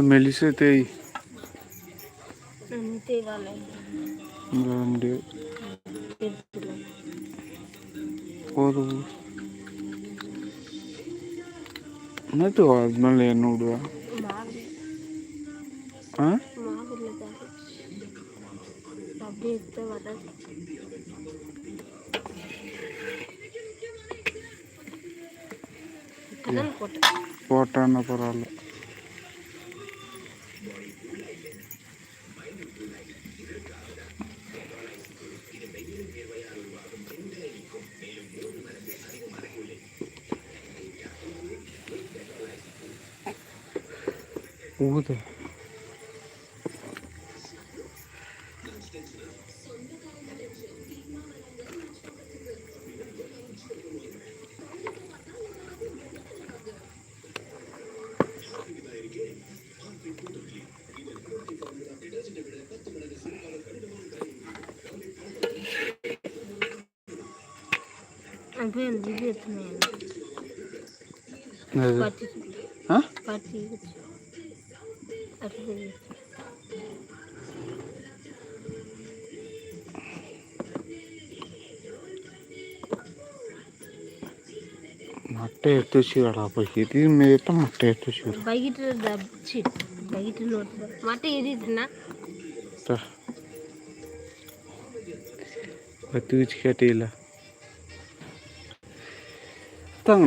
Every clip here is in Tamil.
ಎಲ್ಲ ಮೆಲಿಸೈತೆ అంతే వాళ్ళ முடியாது போதும் என்னத்து ಆದ್ಮೇಲೆ ಏನು ನೋಡುವ మాది ಹಾಂ మాది அப்படியே எடுத்து வராது अरे മട്ടയെടുത്ത് വെച്ചിടാ പക്ഷേ ഇത് മേത്ത മട്ടയെടുത്ത് വെച്ചു വൈകിട്ട് വൈകിട്ട് മട്ട എഴുതിയിരുന്ന പത്ത് വെച്ച് കേട്ടില്ല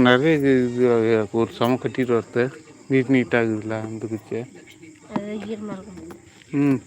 நிறைய ஒரு சம கட்டிட்டு வரத்த நீட் நீட்டாகுதுல அந்த குச்சை அது ஈரமாக இருக்கும் ம்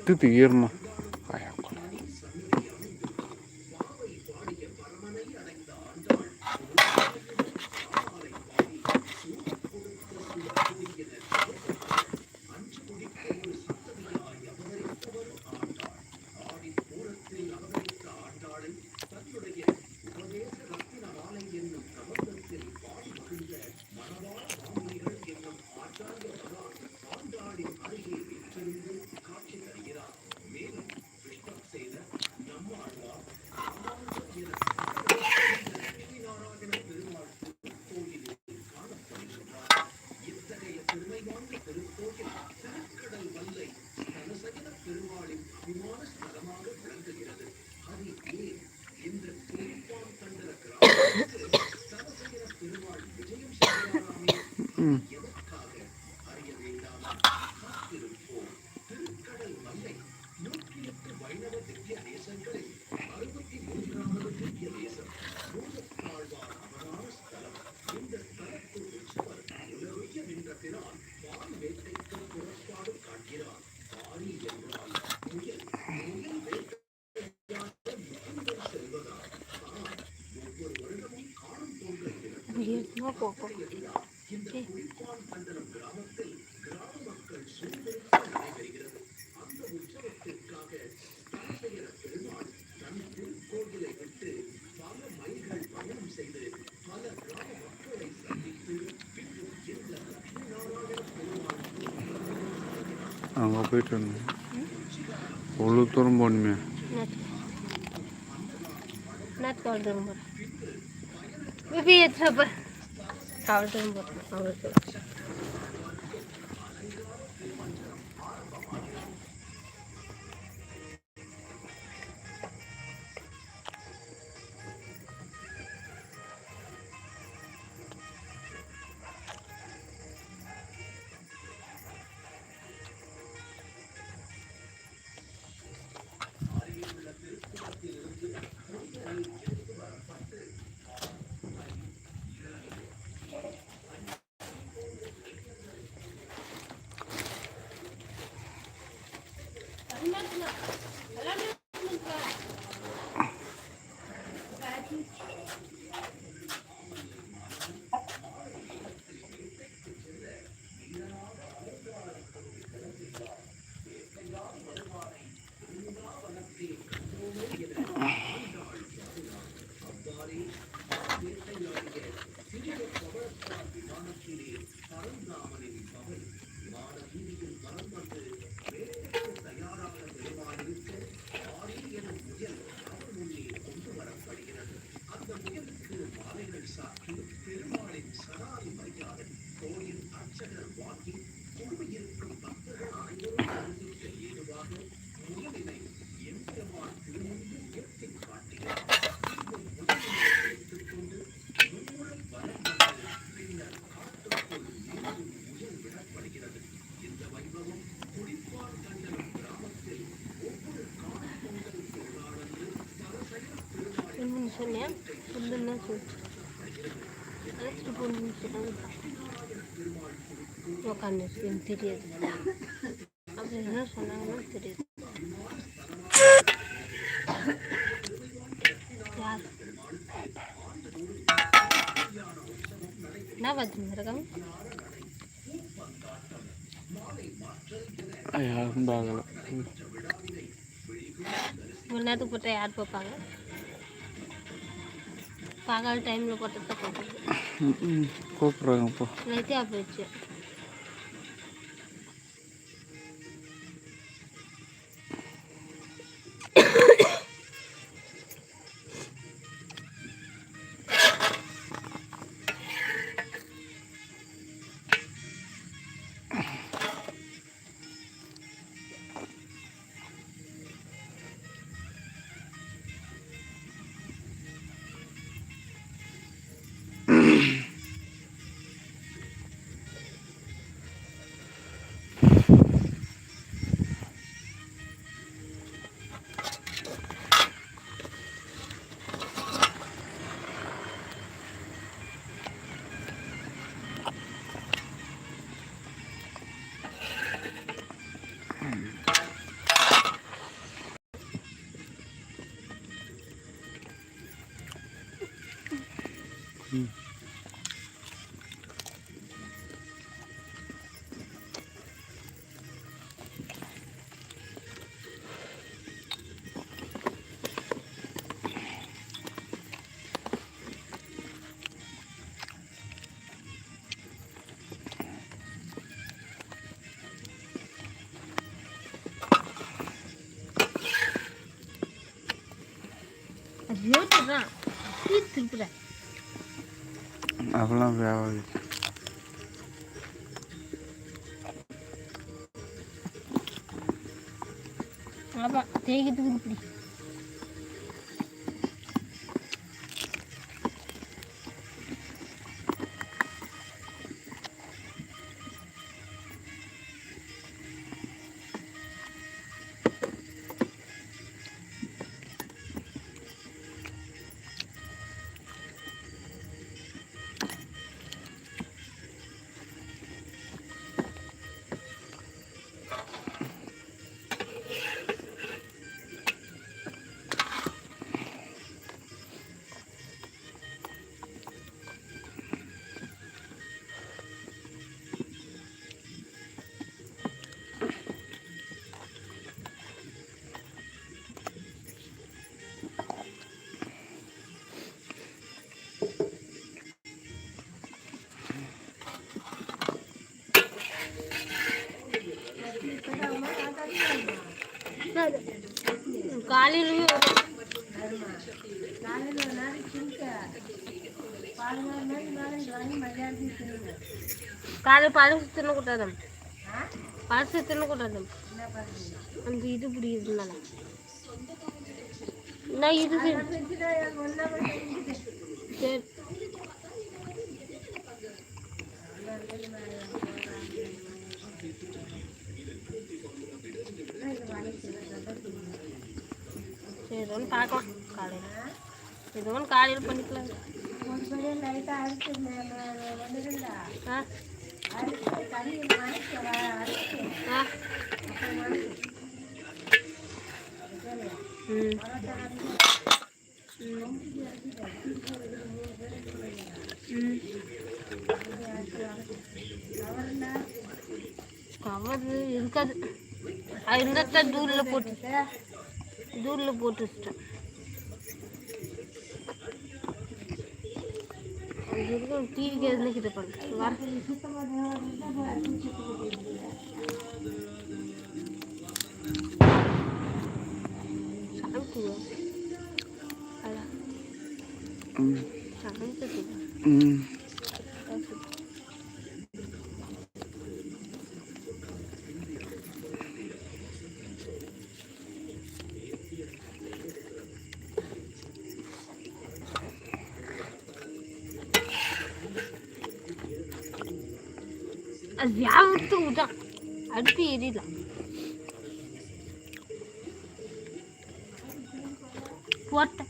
ஈரமாக போகும் அங்கே போயிட்டு இருந்தேன் அவ்வளோ தூரம் போகணுமே. நான் தோல் தூரம் போகிறேன் खावल तो बहुत खावल तो Yeah. எனக்கு தெரியாது. அப்படி என்ன சொன்னாங்கன்னா தெரியாது. யார்? என்ன பார்த்துன்னு இருக்காங்க யாரும் பார்க்கல. ம். ஒரு நேரத்துக்கு போட்டால் யார் பார்ப்பாங்க? பகல் டைமில் போட்டதை பார்ப்பாங்க. கூப்பிட்றாங்க இப்போ அது அதெல்லாம் வேவாது தேய்க்கிறதுக்கு இப்படி. காலையிலயும் காலை பழசு தின்னக்கூடாது பழசு தின்னக்கூடாது அந்த இது பிடிக்கிறதுனால நான் இது சரி சரி ஏதோ ஒன்று பார்க்கலாம். காலையில். ஏதோ ஒன்று காலையில் பண்ணிக்கலாம். கவர் இருக்காது. அது இருந்தால் தூரில் போட்டு. தூரில் போட்டு வச்சிட்டேன் அது இருக்கும் டிவிக்கு எதுனா கிட்ட பண்ணு வர சாப்பிட்டு அதான் ம் சாப்பிட்டு ம் அது வியாபத்து விட்டான் அடுப்பு எரியலாம். போட்ட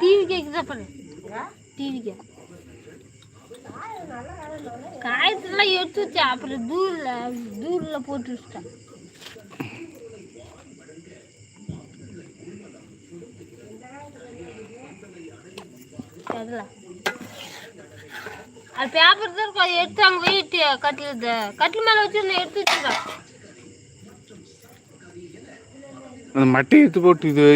டிவி கேக்குதா பண்ணு டிவி காயத்துலாம் எடுத்து வச்சு அப்புறம் தூரில் தூரில் போட்டு வச்சுட்டேன். அது பேப்பர் தான் இருக்கும். அதை எடுத்து அங்கே போயிட்டு கட்டில் கட்டில் மேலே வச்சு நான் எடுத்து வச்சுருக்கேன். அந்த மட்டையை எடுத்து போட்டு இது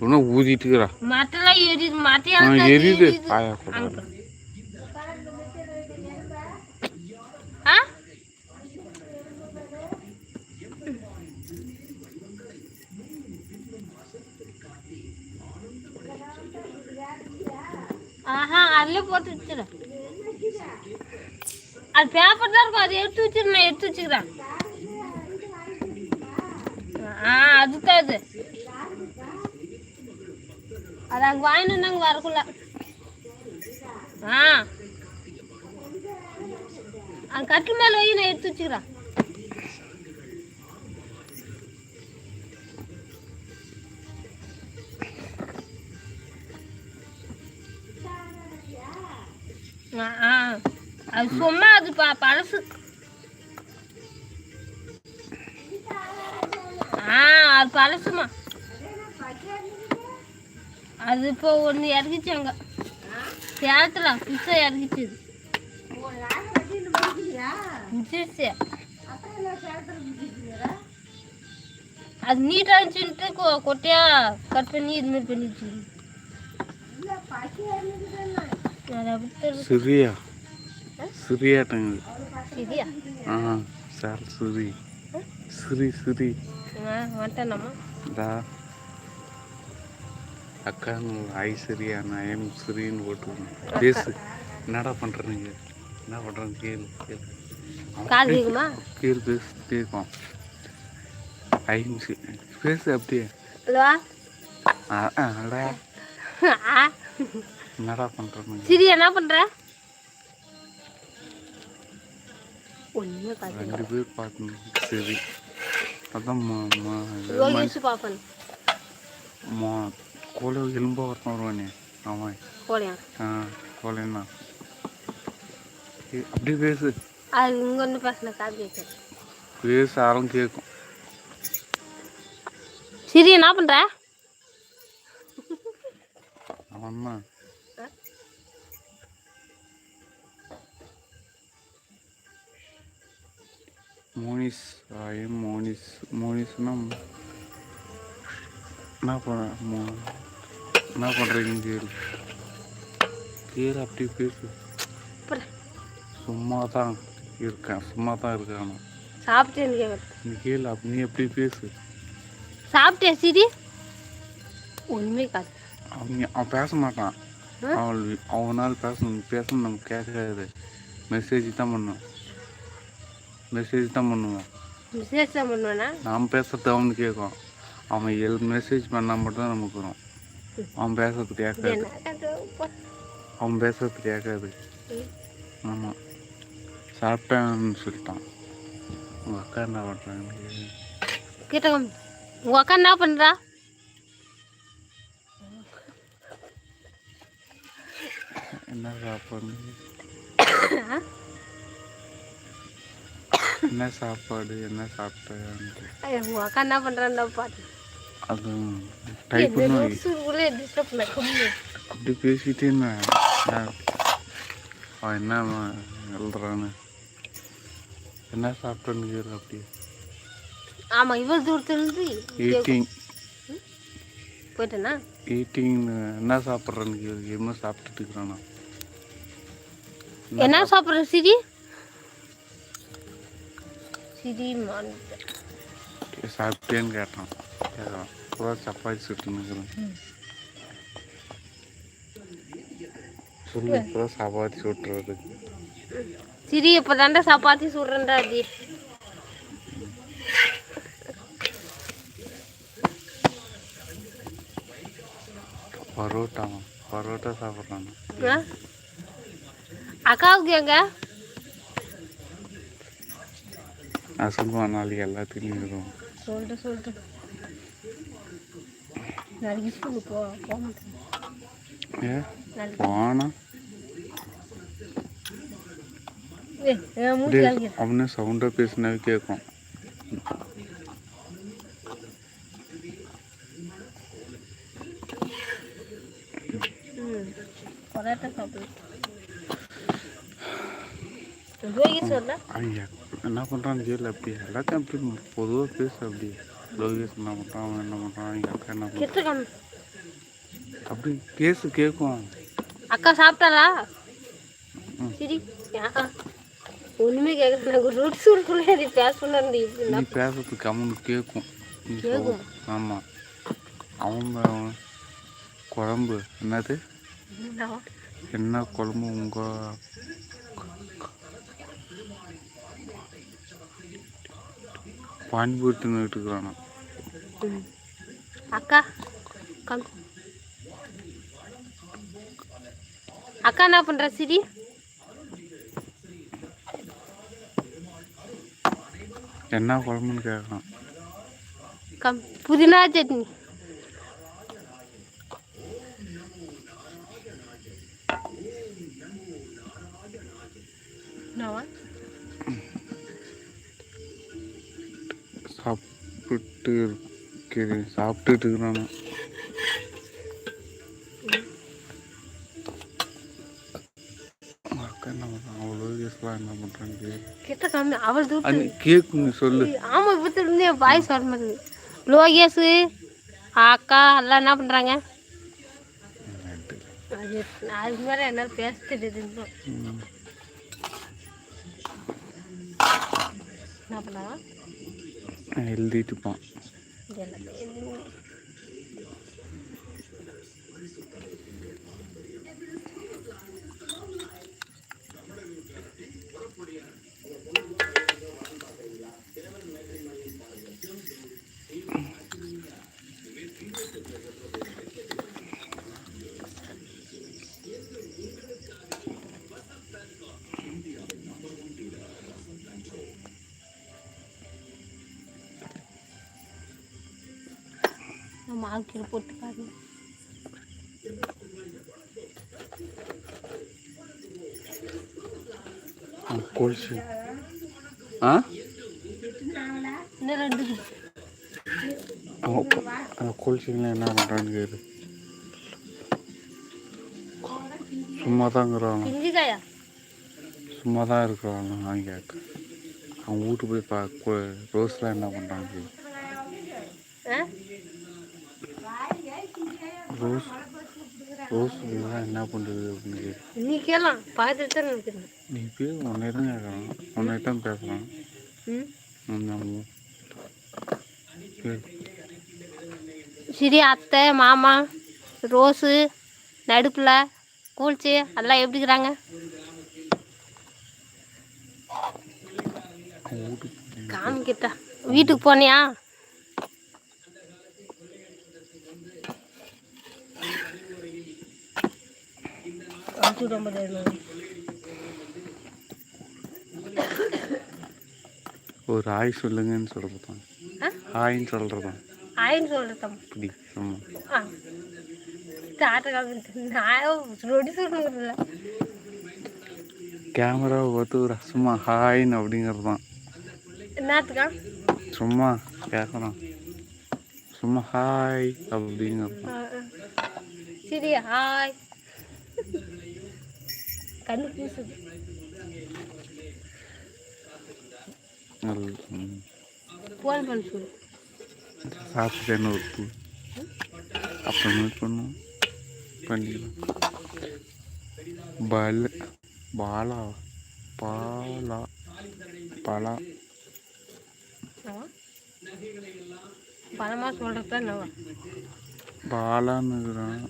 இன்னும் ஊதிட்டு இருக்கிறா மட்டெல்லாம் எரியுது ஆ மட்டையெல்லாம் எரியுது ஆயா ஆஹா அதில் போட்டு வச்சிடும் அது பேப்பர் தான் இருக்கும் அதை எடுத்து வச்சிரு நான் எடுத்து வச்சுக்கிறேன். ஆ அதுதான் அது அங்கே வாங்கிட்டு வரக்குள்ள. ஆ. அந்த கட்டில் மேலே வை நான் எடுத்து வச்சுக்கிறேன். ஆ. அது சும்மா அது பா பழசு. ஆ அது பழசுமா. அது இப்போ ஒன்று இறங்கிச்சு அங்கே சேலத்தில் புதுசாக. முடிச்சிருச்சு அது நீட்டாக இருந்துச்சுன்ட்டு கொட்டையா கட் பண்ணி இது மாதிரி பண்ணி சிறியாட்டங்க. சரியா ஆ சார் சிறி. சிறி சிறி. ஆ வந்துட்டேனம்மா இதா அக்கா ஐ சிரியா நான் எம் சிரின்னு போட்டுக்கணும் பேசு. என்னடா பண்ணுறீங்க என்ன பண்ணுறேன் கேளு கேளு. கேளு பேசு கேட்கும் ஐ பேசு அப்படியே. என்னடா பண்ணுறேன்னு சிரி என்ன பார்த்து ரெண்டு பேர் பார்க்கணும் சரி. அதான் மா மா. கோலை எலும்பா ஒருத்தன் வருவானே? அவன் போலையா ஆ கோலைன்னா ஏய், அப்படியே பேசு. அது இங்க வந்து பேசின காது கேட்குது. பேச ஆளும் கேட்கும் சிரி என்ன பண்ற? அவன் தான் மோனிஸ் ஐயம் மோனிஸ். மோனிஸ்னா என்ன பண்ண மோ என்ன பண்ணுறீங்க கேளு கேளு அப்படியே பேசு. சும்மா தான் இருக்கேன். சும்மா தான் இருக்கேன் கேட்குறது நீ கேளு. நீ எப்படி பேசு. சாப்பிட்டேன் சிரி ஒண்ணுமே காது அவன் அவன் பேச மாட்டான். ஆ? அவன் அவனால் பேசணும் பேசணும் நமக்கு கேட்காது. மெசேஜ் தான் பண்ணும் மெசேஜ் தான் பண்ணுவான். விசேஷம் பண்ணுவேனா? நாம் பேசுறது அவனுக்கு கேட்கும் அவன் எல் மெசேஜ் பண்ணால் மட்டும்தான் நமக்கு வரும். அவன் பேசுறது இது கேட்காது என்ன காது? போ. அவன் பேசுறது கேட்காது ம். ஆமாம் சாப்பிட்டேன்னு சொல்லிட்டான் உங்கள் அக்கா என்ன பண்ணுறாங்க கிட்ட கம். உங்க அக்கா என்ன பண்றா என்ன சாப்பாடு என்ன சாப்பாடு என்ன சாப்பிட்டேன்ட்டு ஐயோ, உங்க அக்கா என்ன பண்றான்னு பாத்து அது டைப் பண்ணுவாங்க சூருக்குள்ளே டிஸ்டர்ப் பண்ண கம்மி அப்படி இருந்தேன். நான் அவன் என்ன எழுதுறான்னு என்ன சாப்பிட்டேன்னு கேட்குற அப்படி ஆமா இவ்வளவு தூரத்துல இருந்து ஈட்டிங் போயிட்டேனா? ஈட்டிங் என்ன சாப்பிட்றேன்னு கேள்வி என்ன சாப்பிட்டுட்டு இருக்கிறானா. என்ன சாப்பிட்ற சிரி சிரி மான். சாப்பிட்டேன்னு கேட்டான். கேட்குறான். சப்பாத்தி சுட்டுன்னு இருக்கிறேன் சொல்லு பூரா சப்பாத்தி சுட்டுறது சிரி இப்போ தாண்டா சப்பாத்தி சுடுறேன்டா அது பரோட்டா பரோட்டா சாப்பிட்றாங்க? அக்காவுக்கு எங்க? நான் சொல்லுவேன் நாளைக்கு எல்லாத்தையும் இருக்கும். சொல்லிட்டு சொல்லிட்டு நாளைக்கு ஸ்கூலுக்கு போ போக மாட்டேன். போனா? அப்படியே அவனே சவுண்டாக பேசினாவே கேட்கும். என்ன பண்ணுறான்னு தெரியல அப்படி எல்லாத்தையும் அப்படி பொதுவாக பேச அப்படி லோகேஷ் என்ன பண்ணுறான் அவன் என்ன பண்ணுறான் எங்கள் அக்கா என்ன பண்ணுறான் அப்படி பேசு கேட்கும் அக்கா சாப்பிட்டாளா. சரி. ஒண்ணுமே கேட்கல எனக்கு ரூட் சொல்லுக்குள்ளே அது பேசணும் நீ பேசுறது கம்முன்னு கேட்கும் நீ கேக்கும். ஆமாம் அவன் குழம்பு. என்னது? என்ன குழம்பு உங்கள் பானிபூரி தின்னுட்டு இருக்கிறானா அக்கா அக்கா என்ன பண்ற சிரி? என்ன குழம்புன்னு கேட்குறான் கம். புதினா சட்னி. என்னவா? சாப்பிட்டு இருக்கிறேன் சாப்பிட்டுட்டு இருக்கிறானா என்ன கேட்கும் நீ சொல்லு. ஆமா இப்போ இருந்தே பாய்ஸ் வர மாதிரி லோகேஷ் அக்கா எல்லாம் என்ன பண்றாங்க? அது அதுக்கு மேலே என்னால் பேச தெரியுது இன்னும். ம். என்ன பண்ணாங்க எழுதிட்டு Yan, நம்ம ஆக்கில் போட்டு பாருங்க கொலுசு ஆ? இன்னும் ரெண்டு கொலுசுலாம் என்ன பண்ணுறான்னு கேடு சும்மா பிஞ்சுக்காயா சும்மா தான் இருக்கிறான் நான் கேட்க அவன் வீட்டு போய் பா ரோஸ்லாம் என்ன பண்ணுறான்னு கேளு. ஆ ரோஸ் ரோஸ் என்ன பண்ணுறது அப்படின்னு. நீ கேளலாம் பார்த்துட்டு தான் நினைக்கிறேன். நீ பேர் உன்னை தான் கேட்குறான் உன்னை தான் பேசுகிறான் ம்? நம்ம பேர். சரி அத்தை மாமா ரோஸு நடுப்பில் கூழ்ச்சி எல்லாம் எப்படி இருக்கிறாங்க? காமிக்கிட்டா. வீட்டுக்கு போனியா? அஞ்சு ரொம்ப ஒரு ஆய் சொல்லுங்கன்னு சொல்ல பார்த்தான் ஆ? ஹாய்ன்னு சொல்கிறதான் ஆயின்னு சொல்கிறேன் இப்படி சும்மா. ஆ. கேமராவை பார்த்து ஒரு சும்மா ஹாய்ன்னு அப்படிங்கிறது தான் என்னத்துக்கா? சும்மா கேட்கலாம் சும்மா ஹாய் அப்படிங்கிறது. சரி ஹாய். கண்ணு ம். ஃபோன் பண்ண சொல்லு. பண்ணுவோம்? பண்ணிக்கலாம் பல பாலா பாலா பாலா. பணமாக சொல்கிறது தான் பாலான்னு இருக்கிறான்.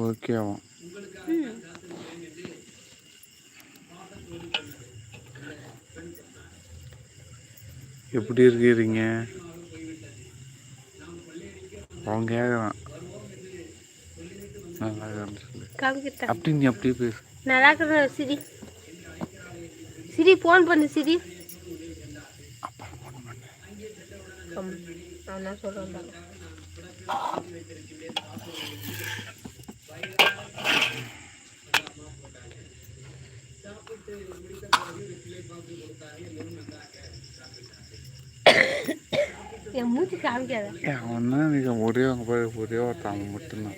ஓகேவாம் எப்படி இருக்கிறீங்க? அவன் கேட்குறான் நல்லா இருக்கான்னு சொல்லி. அப்படி நீ அப்படியே பேசு. நல்லா இருக்கிற சிரி. சிரி ஃபோன் பண்ணு சிரி. நான் சொல்கிறேன் என் மூச்சு காமிக்காத. அவன் தான் நீங்க ஒரே அவங்க ஒரே ஒருத்தன் அவன் மட்டும்தான்.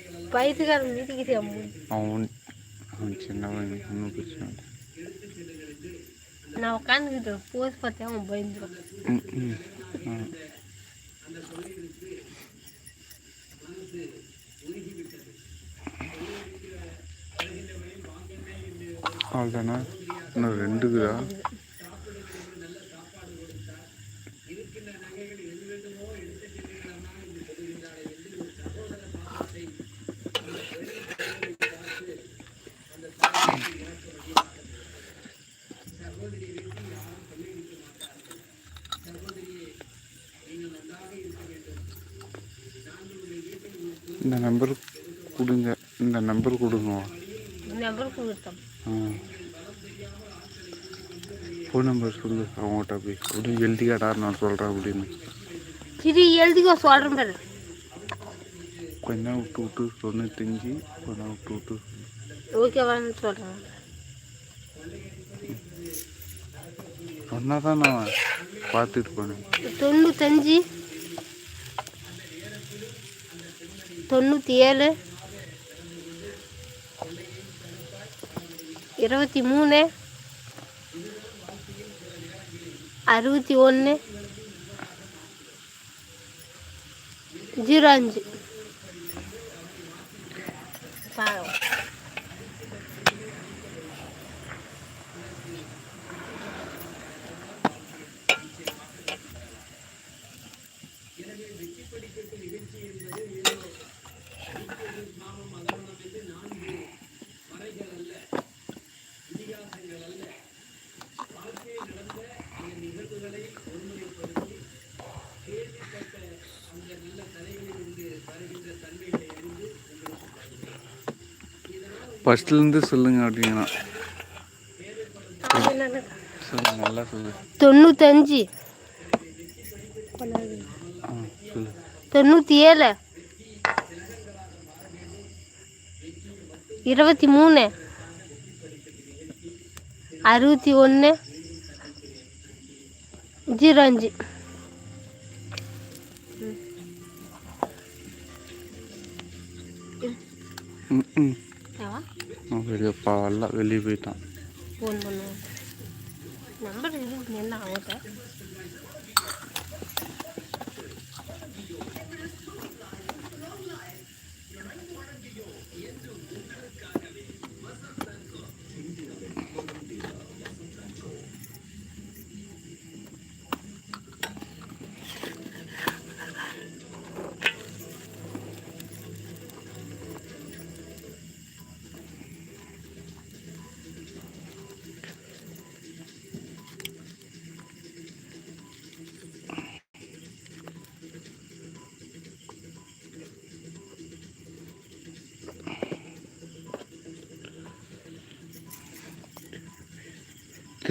என் மூச்சு. அவன் அவன் சின்னவன் ஒன்றும் பிரச்சனை நான் உட்காந்துக்கிட்டு போஸ் பார்த்தேன் அவன் பயந்துடும். அவ்வளோதானா இன்னும் ரெண்டுக்குதா இந்த நம்பருக்கு கொடுங்க இந்த நம்பர் கொடுங்க நம்பர் கொடுத்தோம் ஆ ஃபோன் நம்பர் சொல்லு அவங்ககிட்ட போய். அப்படின்னு எழுதிக்காடா நான் சொல்கிறேன் அப்படின்னு. சிரி எழுதிக்கோ சொல்கிறேன் பாரு. கொஞ்ச நேரம் விட்டு விட்டு தொண்ணூத்தஞ்சு கொஞ்ச நேரம் விட்டு விட்டு. ஓகேவான்னு சொல்கிறேன் சொன்னால் தான் நான் பார்த்துட்டு போனேன். தொண்ணூத்தஞ்சு. தொண்ணூற்றி ஏழு இருபத்தி மூணு. அறுபத்தி ஒன்று. ஜீரோ அஞ்சு. பாருங்க. ஃபஸ்ட்லேருந்து சொல்லுங்க அப்படின்னா. நல்லா தொண்ணூத்தஞ்சு. தொண்ணூற்றி ஏழு இருபத்தி மூணு அறுபத்தி ஒன்று ஜீரோ அஞ்சு ம். ம் அவன் வெளியே பாவல்ல வெளியே போயிட்டான். ஃபோன் பண்ணுவோம் நம்பர் இருக்கு என்ன அவங்க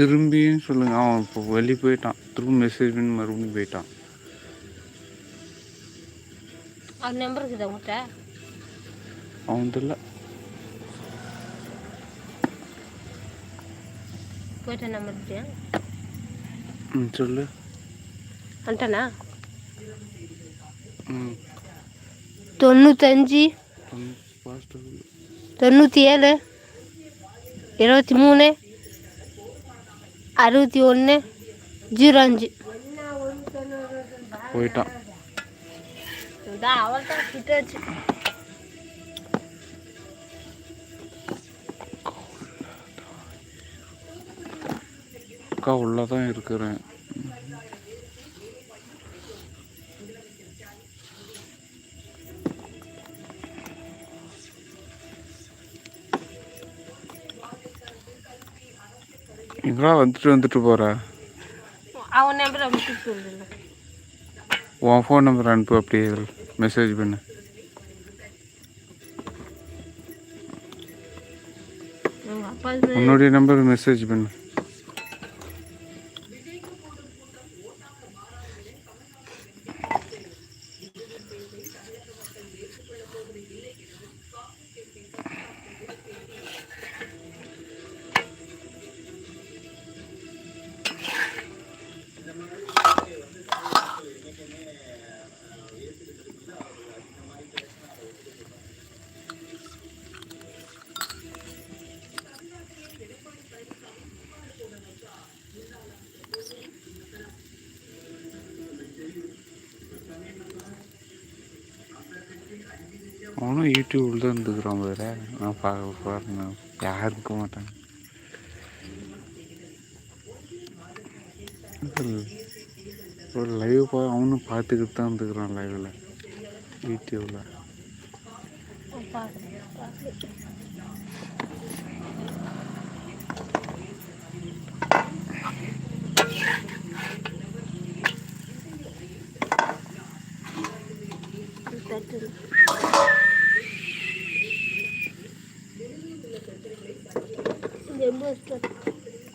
திரும்பியும் சொல்லுங்க. அவன் இப்போ வெளியே போயிட்டான். திரும்ப மெசேஜ் பண்ணி மறுபடியும் போயிட்டான். அவர் நம்பர் இருக்குது உங்கள்கிட்ட அவன் இல்லை போயிட்ட நம்பர் இருக்கியா ம் சொல்லு. வந்துட்டானா? ம். தொண்ணூத்தஞ்சு ஃபாஸ்ட்டாக சொல்லு. தொண்ணூற்றி ஏழு இருபத்தி மூணு அறுபத்தி ஒன்று ஜீரோ அஞ்சு. போயிட்டான். அக்கா உள்ளே தான் இருக்கிறேன். எங்கடா வந்துட்டு வந்துட்டு போற. அவன் நம்பர் அமைச்சு சொல்லுங்க. உன் ஃபோன் நம்பர் அனுப்பு அப்படியே மெசேஜ் பண்ணு. உன்னுடைய நம்பருக்கு மெசேஜ் பண்ணு. அவனும் யூடியூப்பில் தான் இருந்துக்கிறான் வேறு. நான் பார்க்க பாருங்க. யாரும் இருக்க மாட்டாங்க. ஒரு லைவ் பா அவனும் பார்த்துக்கிட்டு தான் இருந்துக்கிறான் லைவில் யூடியூப்பில்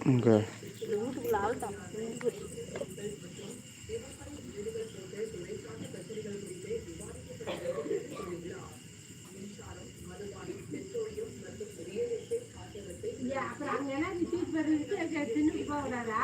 இங்கே. చెట్టుని పోకూడదా